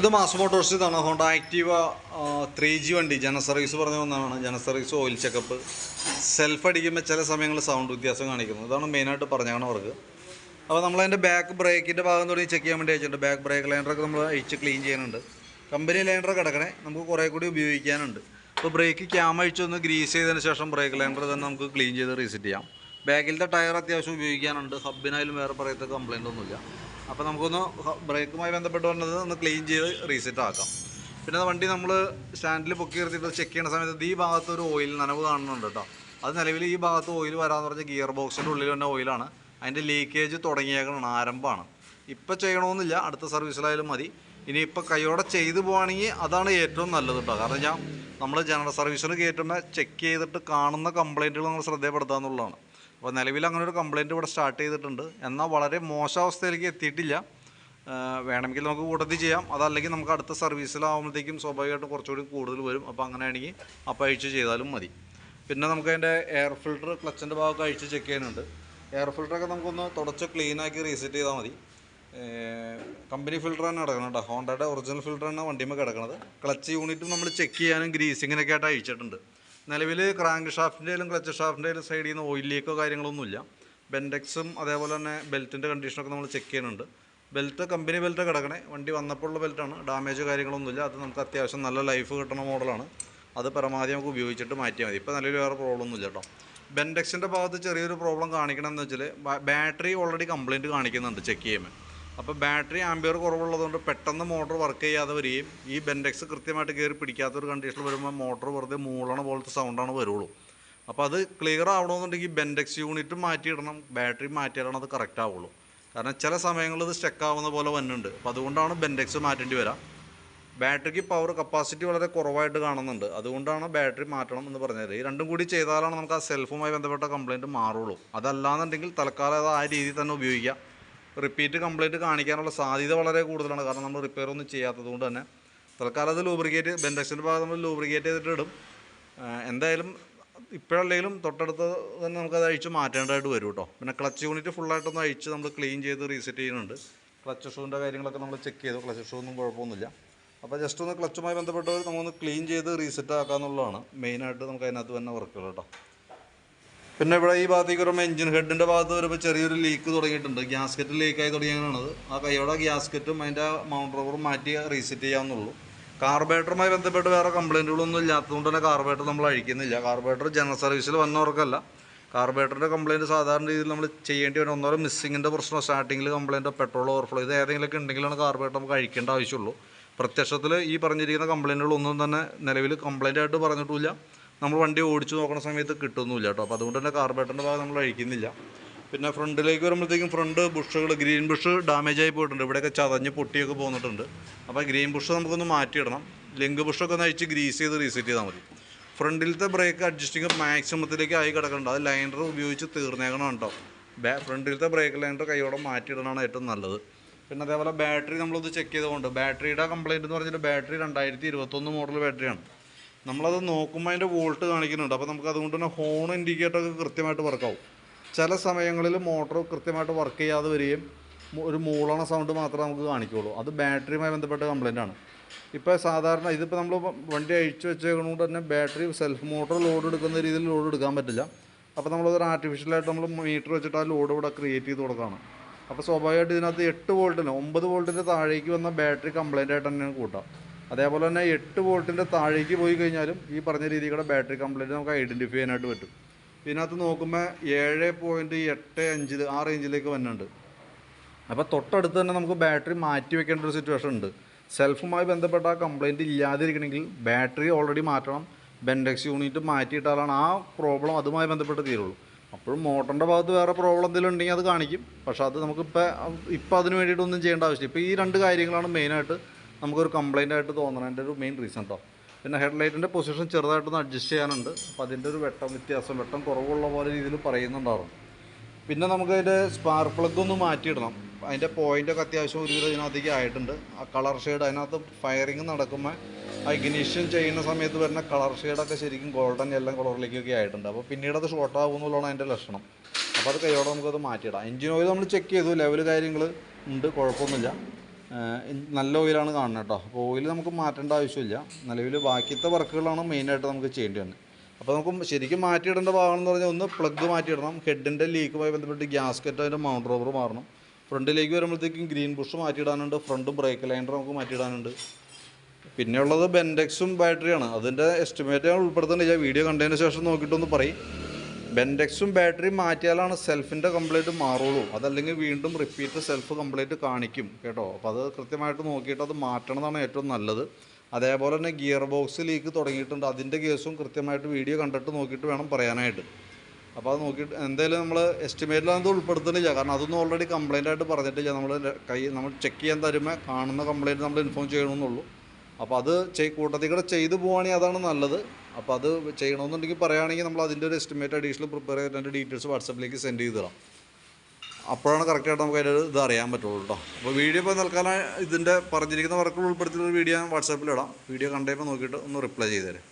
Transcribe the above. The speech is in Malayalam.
ഇത് മാസ് മോട്ടോഴ്സ് ഇതാണ്. ഹോണ്ട ആക്റ്റീവ ത്രീ ജി വണ്ടി. ജന സർവീസ് പറഞ്ഞ ഒന്നാണ്. ജന സർവീസ് ഓയിൽ ചെക്കപ്പ്. സെൽഫ് അടിക്കുമ്പോൾ ചില സമയങ്ങളിൽ സൗണ്ട് വ്യത്യാസം കാണിക്കുന്നത് ഇതാണ് മെയിനായിട്ട് പറഞ്ഞാണ് അവർക്ക് അപ്പോൾ നമ്മളതിന്റെ ബാക്ക് ബ്രേക്കിന്റെ ഭാഗം തുടങ്ങി ചെക്ക് ചെയ്യാൻ വേണ്ടി അയച്ചിട്ടുണ്ട് ബാക്ക് ബ്രേക്ക് ലൈൻഡറൊക്കെ നമ്മൾ അഴിച്ച് ക്ലീൻ ചെയ്യാനുണ്ട് കമ്പനി ലൈൻഡർ കിടക്കണേ. നമുക്ക് കുറേ കൂടി ഉപയോഗിക്കാനുണ്ട്. അപ്പോൾ ബ്രേക്ക് ക്യാം അഴിച്ചൊന്ന് ഗ്രീസ് ചെയ്തതിന് ശേഷം ബ്രേക്ക് ലൈൻഡർ തന്നെ നമുക്ക് ക്ലീൻ ചെയ്ത് റീസെറ്റ് ചെയ്യാം. ബാക്കിലത്തെ ടയർ അത്യാവശ്യം ഉപയോഗിക്കാനുണ്ട്. ഹബിനായാലും വേറെ പറയത്തെ കംപ്ലയിന്റ് ഒന്നുമില്ല. അപ്പോൾ നമുക്കൊന്ന് ബ്രേക്കുമായി ബന്ധപ്പെട്ട് വന്നത് ഒന്ന് ക്ലീൻ ചെയ്ത് റീസെറ്റ് ആക്കാം. പിന്നെ വണ്ടി നമ്മൾ സ്റ്റാൻഡിൽ പൊക്കി നിർത്തിയിട്ട് ചെക്ക് ചെയ്യുന്ന സമയത്ത് ഈ ഭാഗത്ത് ഒരു ഓയിൽ നനവ് കാണുന്നുണ്ട് കേട്ടോ അത് നിലവിൽ ഈ ഭാഗത്ത് ഓയിൽ വരാമെന്ന് പറഞ്ഞാൽ ഗിയർ ബോക്സിന്റെ ഉള്ളിൽ തന്നെ ഓയിലാണ് അതിന്റെ ലീക്കേജ് തുടങ്ങിയേക്കണം ആരംഭമാണ്. ഇപ്പം ചെയ്യണമെന്നില്ല അടുത്ത സർവീസിലായാലും മതി. ഇനി കൈയോടെ ചെയ്തു പോവുകയാണെങ്കിൽ അതാണ് ഏറ്റവും നല്ലത് കേട്ടോ കാരണം ഞാൻ നമ്മൾ ജനറൽ സർവീസിന് കയറ്റുമ്പോൾ ചെക്ക് ചെയ്തിട്ട് കാണുന്ന കംപ്ലൈന്റുകൾ നമ്മൾ ശ്രദ്ധയപ്പെടുത്തുക എന്നുള്ളതാണ് അപ്പോൾ നിലവിൽ അങ്ങനെ ഒരു കംപ്ലയിന്റ് ഇവിടെ സ്റ്റാർട്ട് ചെയ്തിട്ടുണ്ട്. എന്നാൽ വളരെ മോശാവസ്ഥയിലേക്ക് എത്തിയിട്ടില്ല. ആ, വേണമെങ്കിൽ നമുക്ക് കൂടുതൽ ചെയ്യാം. അതല്ലെങ്കിൽ നമുക്ക് അടുത്ത സർവീസിലാവുമ്പോഴത്തേക്കും സ്വാഭാവികമായിട്ടും കുറച്ചുകൂടി കൂടുതൽ വരും. അപ്പോൾ അങ്ങനെയാണെങ്കിൽ അപ്പോൾ അഴിച്ച് ചെയ്താലും മതി. പിന്നെ നമുക്ക് അതിന്റെ എയർ ഫിൽട്ടർ ക്ലച്ചിന്റെ ഭാഗമൊക്കെ അഴിച്ച് ചെക്ക് ചെയ്യാനുണ്ട് എയർ ഫിൽട്ടറൊക്കെ നമുക്കൊന്ന് തുടച്ച് ക്ലീനാക്കി റീസെറ്റ് ചെയ്താൽ മതി. കമ്പനി ഫിൽട്ടർ തന്നെ കിടക്കണം കേട്ടോ. ഹോണ്ടയുടെ ഒറിജിനൽ ഫിൽട്ടർ തന്നെ വണ്ടിയുമ്പോൾ കിടക്കണത്. ക്ലച്ച് യൂണിറ്റും നമ്മൾ ചെക്ക് ചെയ്യാനും ഗ്രീസിങ്ങിനൊക്കെ ആയിട്ട് അഴിച്ചിട്ടുണ്ട്. നിലവിൽ ക്രാങ്ക് ഷാഫ്റ്റിന്റെയിലും ക്ലച്ച് ഷാഫ്റ്റിന്റെയിലും സൈഡിൽ നിന്ന് ഓയിൽ ലീക്കോ കാര്യങ്ങളൊന്നുമില്ല. ബെൻഡെക്സും അതേപോലെ തന്നെ ബെൽറ്റിന്റെ കണ്ടീഷനൊക്കെ നമ്മൾ ചെക്ക് ചെയ്യുന്നുണ്ട്. ബെൽറ്റ് കമ്പനി ബെൽറ്റ് കിടക്കണേ. വണ്ടി വന്നപ്പോഴുള്ള ബെൽറ്റാണ് ഡാമേജ് കാര്യങ്ങളൊന്നുമില്ല. അത് നമുക്ക് അത്യാവശ്യം നല്ല ലൈഫ് കിട്ടുന്ന മോഡലാണ് അത് പരമാവധി നമുക്ക് ഉപയോഗിച്ചിട്ട് മാറ്റിയാൽ മതി. ഇപ്പോൾ നിലവിൽ വേറെ പ്രോബ്ലം ഒന്നുമില്ല കേട്ടോ. ബെൻഡെക്സിന്റെ ഭാഗത്ത് ചെറിയൊരു പ്രോബ്ലം കാണിക്കണമെന്ന് വെച്ചാൽ ബാറ്ററി ഓൾറെഡി കംപ്ലയിന്റ് കാണിക്കുന്നുണ്ട് ചെക്ക് ചെയ്യുമ്പോൾ അപ്പോൾ ബാറ്ററി ആംബിയർ കുറവുള്ളതുകൊണ്ട് പെട്ടെന്ന് മോട്ടോർ വർക്ക് ചെയ്യാതെ വരികയും ഈ ബെൻഡെക്സ് കൃത്യമായിട്ട് കയറി പിടിക്കാത്തൊരു കണ്ടീഷനിൽ വരുമ്പോൾ മോട്ടോർ വെറുതെ മൂളണ പോലത്തെ സൗണ്ടാണ് വരുള്ളൂ. അപ്പോൾ അത് ക്ലിയർ ആവണമെന്നുണ്ടെങ്കിൽ ബെൻഡെക്സ് യൂണിറ്റ് മാറ്റിയിടണം ബാറ്ററി മാറ്റിയാലാണ് അത് കറക്റ്റ് ആവുള്ളൂ. കാരണം ചില സമയങ്ങളിൽ ഇത് സ്റ്റക്ക് ആവുന്ന പോലെ വന്നിട്ടുണ്ട്. അപ്പോൾ അതുകൊണ്ടാണ് ബെൻഡെക്സ് മാറ്റേണ്ടി വരാം. ബാറ്ററിക്ക് പവർ കപ്പാസിറ്റി വളരെ കുറവായിട്ട് കാണുന്നുണ്ട്. അതുകൊണ്ടാണ് ബാറ്ററി മാറ്റണം എന്ന് പറഞ്ഞത്. ഈ രണ്ടും കൂടി ചെയ്താലാണ് നമുക്ക് ആ സെൽഫുമായി ബന്ധപ്പെട്ട കംപ്ലയിന്റ് മാറുള്ളൂ. അതല്ലാന്നുണ്ടെങ്കിൽ തൽക്കാലം അത് ആ രീതിയിൽ തന്നെ ഉപയോഗിക്കാം. റിപ്പീറ്റ് കംപ്ലൈന്റ് കാണിക്കാനുള്ള സാധ്യത വളരെ കൂടുതലാണ്. കാരണം നമ്മൾ റിപ്പയർ ഒന്നും ചെയ്യാത്തത് കൊണ്ട് തന്നെ. തൽക്കാലം അത് ലൂബ്രിക്കേറ്റ് ബെൻഡക്സിന്റെ ഭാഗം നമ്മൾ ലൂബ്രിക്കേറ്റ് ചെയ്തിട്ട് ഇടും. എന്തായാലും ഇപ്പോഴല്ലെങ്കിലും തൊട്ടടുത്ത് തന്നെ നമുക്കത് അഴിച്ച് മാറ്റേണ്ടതായിട്ട് വരും കേട്ടോ പിന്നെ ക്ലച്ച് യൂണിറ്റ് ഫുള്ളായിട്ടൊന്ന് അഴിച്ച് നമ്മൾ ക്ലീൻ ചെയ്ത് റീസെറ്റ് ചെയ്യുന്നുണ്ട്. ക്ലച്ച് ഷൂവിന്റെ കാര്യങ്ങളൊക്കെ നമ്മൾ ചെക്ക് ചെയ്തു. ക്ലച്ച് ഷൂ ഒന്നും കുഴപ്പമൊന്നുമില്ല. അപ്പോൾ ജസ്റ്റ് ഒന്ന് ക്ലച്ചുമായി ബന്ധപ്പെട്ടവർ നമ്മളൊന്ന് ക്ലീൻ ചെയ്ത് റീസെറ്റ് ആക്കാന്നുള്ളതാണ് മെയിനായിട്ട് നമുക്ക് അതിനകത്ത് തന്നെ വർക്കുകൾ കേട്ടോ പിന്നെ ഇവിടെ ഈ ഭാഗത്തേക്ക് വരുമ്പോൾ എഞ്ചിൻ ഹെഡിന്റെ ഭാഗത്ത് വരുമ്പോൾ ചെറിയൊരു ലീക്ക് തുടങ്ങിയിട്ടുണ്ട്. ഗ്യാസ്കറ്റ് ലീക്കായി തുടങ്ങിയാണത് ആ കൈയോടെ ഗ്യാസ്കറ്റും അതിന്റെ മൗണ്ട് റബ്ബറും മാറ്റി റീസെറ്റ് ചെയ്യാവുന്നുള്ളൂ. കാർബേറ്ററുമായി ബന്ധപ്പെട്ട് വേറെ കംപ്ലൈന്റുകളൊന്നും ഇല്ലാത്തതുകൊണ്ട് തന്നെ കാർബേറ്റർ നമ്മൾ അഴിക്കുന്നില്ല. കാർബേറ്റർ ജനറൽ സർവീസിൽ വന്നവർക്കല്ല. കാർബേറ്ററിന്റെ കംപ്ലയിന്റ് സാധാരണ രീതിയിൽ നമ്മൾ ചെയ്യേണ്ടി വരും. ഒന്നോ മിസ്സിങ്ങിന്റെ പ്രശ്നം സ്റ്റാർട്ടിങ്ങിൽ കംപ്ലയിന്റ് പെട്രോൾ ഓവർഫ്ലോ ഇത് ഏതെങ്കിലുമൊക്കെ ഉണ്ടെങ്കിലാണ് കാർബേറ്റർ നമുക്ക് അഴിക്കേണ്ട ആവശ്യമുള്ളൂ. പ്രത്യക്ഷത്തിൽ ഈ പറഞ്ഞിരിക്കുന്ന കംപ്ലയിന്റുകളൊന്നും തന്നെ നിലവിൽ കംപ്ലയിന്റ് ആയിട്ട് പറഞ്ഞിട്ടില്ല നമ്മൾ വണ്ടി ഓടിച്ചു നോക്കുന്ന സമയത്ത് കിട്ടുന്നില്ല കേട്ടോ. അപ്പോൾ അതുകൊണ്ട് തന്നെ കാർബേറ്ററിന്റെ ഭാഗം നമ്മൾ അഴിക്കുന്നില്ല. പിന്നെ ഫ്രണ്ടിലേക്ക് വരുമ്പോഴത്തേക്കും ഫ്രണ്ട് ബുഷുകൾ ഗ്രീൻ ബുഷ് ഡാമേജ് ആയി പോയിട്ടുണ്ട്. ഇവിടെയൊക്കെ ചതഞ്ഞ് പൊട്ടിയൊക്കെ പോന്നിട്ടുണ്ട്. അപ്പോൾ ഗ്രീൻ ബുഷ് നമുക്കൊന്ന് മാറ്റിയിടണം. ലിങ്ക് ബുഷൊക്കെ ഒന്ന് അഴിച്ച് ഗ്രീസ് ചെയ്ത് റീസെറ്റ് ചെയ്താൽ മതി. ഫ്രണ്ടിലത്തെ ബ്രേക്ക് അഡ്ജസ്റ്റിംഗ് മാക്സിമത്തിലേക്ക് ആയി കിടക്കുന്നുണ്ട് അത് ലൈനർ ഉപയോഗിച്ച് തീർന്നേക്കണം കേട്ടോ ബാ ഫ്രണ്ടിലത്തെ ബ്രേക്ക് ലൈനർ കൈയോടെ മാറ്റിയിടണമാണ് ഏറ്റവും നല്ലത്. പിന്നെ അതേപോലെ ബാറ്ററി നമ്മളൊന്ന് ചെക്ക് ചെയ്തുകൊണ്ട് ബാറ്ററിയുടെ കംപ്ലയിന്റ് എന്ന് പറഞ്ഞാൽ ബാറ്ററി രണ്ടായിരത്തി ഇരുപത്തൊന്ന് മോഡൽ ബാറ്ററിയാണ് നമ്മളത് നോക്കുമ്പോൾ അതിന്റെ വോൾട്ട് കാണിക്കുന്നുണ്ട്. അപ്പോൾ നമുക്ക് അതുകൊണ്ട് തന്നെ ഹോൺ ഇൻഡിക്കേറ്ററൊക്കെ കൃത്യമായിട്ട് വർക്കാവും ചില സമയങ്ങളിൽ മോട്ടോർ കൃത്യമായിട്ട് വർക്ക് ചെയ്യാതെ വരികയും ഒരു മൂളണ സൗണ്ട് മാത്രമേ നമുക്ക് കാണിക്കുകയുള്ളൂ അത് ബാറ്ററിയുമായി ബന്ധപ്പെട്ട കംപ്ലയിന്റ് ആണ്. ഇപ്പോൾ സാധാരണ ഇതിപ്പോൾ നമ്മൾ വണ്ടി അഴിച്ചു വെച്ചേക്കുന്നതുകൊണ്ട് തന്നെ ബാറ്ററി സെൽഫ് മോട്ടോർ ലോഡ് എടുക്കുന്ന രീതിയിൽ ലോഡ് എടുക്കാൻ പറ്റില്ല. അപ്പോൾ നമ്മളതൊരു ആർട്ടിഫിഷ്യലായിട്ട് നമ്മൾ മീറ്റർ വെച്ചിട്ട് ആ ലോഡ് ഇവിടെ ക്രിയേറ്റ് ചെയ്ത് കൊടുക്കുകയാണ് അപ്പോൾ സ്വാഭാവികമായിട്ട് ഇതിനകത്ത് എട്ട് വോൾട്ടിന് ഒമ്പത് വോൾട്ടിന്റെ താഴേക്ക് വന്ന ബാറ്ററി കംപ്ലയിന്റ് ആയിട്ട് തന്നെയാണ് കൂട്ടാം. അതേപോലെ തന്നെ എട്ട് വോൾട്ടിന്റെ താഴേക്ക് പോയി കഴിഞ്ഞാലും ഈ പറഞ്ഞ രീതിയുടെ ബാറ്ററി കംപ്ലൈന്റ് നമുക്ക് ഐഡന്റിഫൈ ചെയ്യാനായിട്ട് പറ്റും. ഇതിനകത്ത് നോക്കുമ്പോൾ ഏഴ് പോയിന്റ് എട്ട് അഞ്ചിൽ ആ റേഞ്ചിലേക്ക് വന്നിട്ടുണ്ട്. അപ്പോൾ തൊട്ടടുത്ത് തന്നെ നമുക്ക് ബാറ്ററി മാറ്റി വെക്കേണ്ട ഒരു സിറ്റുവേഷൻ ഉണ്ട്. സെൽഫുമായി ബന്ധപ്പെട്ട ആ കംപ്ലയിന്റ് ഇല്ലാതിരിക്കണമെങ്കിൽ ബാറ്ററി ഓൾറെഡി മാറ്റണം. ബെൻഡെക്സ് യൂണിറ്റ് മാറ്റിയിട്ടാലാണ് ആ പ്രോബ്ലം അതുമായി ബന്ധപ്പെട്ട് തീരുള്ളൂ. അപ്പോഴും മോട്ടറിന്റെ ഭാഗത്ത് വേറെ പ്രോബ്ലം എന്തെങ്കിലും ഉണ്ടെങ്കിൽ അത് കാണിക്കും. പക്ഷേ അത് നമുക്കിപ്പോൾ ഇപ്പോൾ അതിന് വേണ്ടിയിട്ടൊന്നും ചെയ്യേണ്ട ആവശ്യമില്ല. ഇപ്പോൾ ഈ രണ്ട് കാര്യങ്ങളാണ് മെയിനായിട്ട് നമുക്കൊരു കംപ്ലയിന്റ് ആയിട്ട് തോന്നണതിന്റെ ഒരു മെയിൻ റീസൺ കേട്ടോ പിന്നെ ഹെഡ് ഹെഡ്ലൈറ്റിന്റെ പൊസിഷൻ ചെറുതായിട്ടൊന്ന് അഡ്ജസ്റ്റ് ചെയ്യാനുണ്ട്. അപ്പോൾ അതിന്റെ ഒരു വെട്ടം വ്യത്യാസം വെട്ടം കുറവുള്ള പോലെ രീതിയിൽ പറയുന്നുണ്ടായിരുന്നു പിന്നെ നമുക്ക് അതിന്റെ സ്പാർ പ്ലഗ് ഒന്ന് മാറ്റിയിടണം. അതിന്റെ പോയിന്റൊക്കെ അത്യാവശ്യം ഒരുവിധം ഇതിനകത്തേക്ക് ആയിട്ടുണ്ട്. ആ കളർ ഷെയ്ഡ് അതിനകത്ത് ഫയറിങ് നടക്കുമ്പോൾ ആ ചെയ്യുന്ന സമയത്ത് വരുന്ന കളർ ഷെയ്ഡൊക്കെ ശരിക്കും ഗോൾഡൻ എല്ലാം കളറിലേക്കൊക്കെ ആയിട്ടുണ്ട്. അപ്പോൾ പിന്നീട് അത് ഷോർട്ട് ആകുമെന്നുള്ളതാണ് അതിന്റെ ലക്ഷണം. അപ്പോൾ അത് കൈയോടെ നമുക്കത് മാറ്റിയിടാം. എഞ്ചിൻ ഓയിൽ നമ്മൾ ചെക്ക് ചെയ്തു. ലെവൽ കാര്യങ്ങൾ ഉണ്ട് കുഴപ്പമൊന്നുമില്ല. നല്ല ഓയിലാണ് കാണുന്നത് കേട്ടോ. അപ്പോൾ ഓയിൽ നമുക്ക് മാറ്റേണ്ട ആവശ്യമില്ല. നിലവിൽ ബാക്കിയത്തെ വർക്കുകളാണ് മെയിനായിട്ട് നമുക്ക് ചെയ്യേണ്ടി വന്നത് അപ്പോൾ നമുക്ക് ശരിക്കും മാറ്റിയിടേണ്ട ഭാഗം എന്ന് പറഞ്ഞാൽ ഒന്ന് പ്ലഗ് മാറ്റിയിടണം. ഹെഡിന്റെ ലീക്കുമായി ബന്ധപ്പെട്ട് ഗ്യാസ്കറ്റ് അതിന്റെ മൗണ്ട് റോബർ മാറണം. ഫ്രണ്ടിലേക്ക് വരുമ്പോഴത്തേക്കും ഗ്രീൻ ബുഷ് മാറ്റിയിടാനുണ്ട്. ഫ്രണ്ടും ബ്രേക്ക് ലൈൻഡർ നമുക്ക് മാറ്റിയിടാനുണ്ട്. പിന്നെയുള്ളത് ബെൻഡെക്സും ബാറ്ററിയാണ് അതിന്റെ എസ്റ്റിമേറ്റ് ഞാൻ ഉൾപ്പെടുത്തുന്നില്ല. വീഡിയോ കണ്ടതിന് ശേഷം നോക്കിയിട്ടൊന്ന് പറയും. ബെൻഡെക്സും ബാറ്ററിയും മാറ്റിയാലാണ് സെൽഫിന്റെ കംപ്ലൈന്റ് മാറുള്ളൂ. അതല്ലെങ്കിൽ വീണ്ടും റിപ്പീറ്റ് സെൽഫ് കംപ്ലൈന്റ് കാണിക്കും കേട്ടോ. അപ്പോൾ അത് കൃത്യമായിട്ട് നോക്കിയിട്ട് അത് മാറ്റണതാണ് ഏറ്റവും നല്ലത്. അതേപോലെ തന്നെ ഗിയർ ബോക്സ് ലീക്ക് തുടങ്ങിയിട്ടുണ്ട്. അതിന്റെ കേസും കൃത്യമായിട്ട് വീഡിയോ കണ്ടിട്ട് നോക്കിയിട്ട് വേണം പറയാനായിട്ട്. അപ്പോൾ അത് നോക്കിയിട്ട് എന്തായാലും നമ്മൾ എസ്റ്റിമേറ്റിൽ അത് ഉൾപ്പെടുത്തുന്നില്ല കാരണം അതൊന്നും ഓൾറെഡി കംപ്ലൈന്റ് ആയിട്ട് പറഞ്ഞിട്ടില്ല. നമ്മൾ കൈ നമ്മൾ ചെക്ക് ചെയ്യാൻ തരുമ്പോൾ കാണുന്ന കംപ്ലൈന്റ് നമ്മൾ ഇൻഫോം ചെയ്യണമെന്നുള്ളൂ അപ്പോൾ അത് ചെയ് കൂട്ടത്തിൽ കൂടെ ചെയ്തു പോവുകയാണെങ്കിൽ അതാണ് നല്ലത്. അപ്പോൾ അത് ചെയ്യണമെന്നുണ്ടെങ്കിൽ പറയുകയാണെങ്കിൽ നമ്മൾ അതിന്റെ ഒരു എസ്റ്റിമേറ്റ് അഡീഷണൽ പ്രിപ്പയർ ചെയ്തിട്ട് ഡീറ്റെയിൽസ് വാട്സപ്പിലേക്ക് സെൻഡ് ചെയ്ത് തരാം. അപ്പോഴാണ് കറക്റ്റായിട്ട് നമുക്ക് അതിന്റെ ഇത് അറിയാൻ പറ്റുള്ളൂ കേട്ടോ അപ്പോൾ വീഡിയോ ഇപ്പോൾ തൽക്കാലം ഇതിന്റെ പറഞ്ഞിരിക്കുന്ന വർക്കുകൾ ഉൾപ്പെടുത്തിയുള്ള വീഡിയോ ഞാൻ വാട്സാപ്പിൽ ഇടാം. വീഡിയോ കണ്ടപ്പോൾ നോക്കിയിട്ട് ഒന്ന് റിപ്ലൈ ചെയ്തേരെ.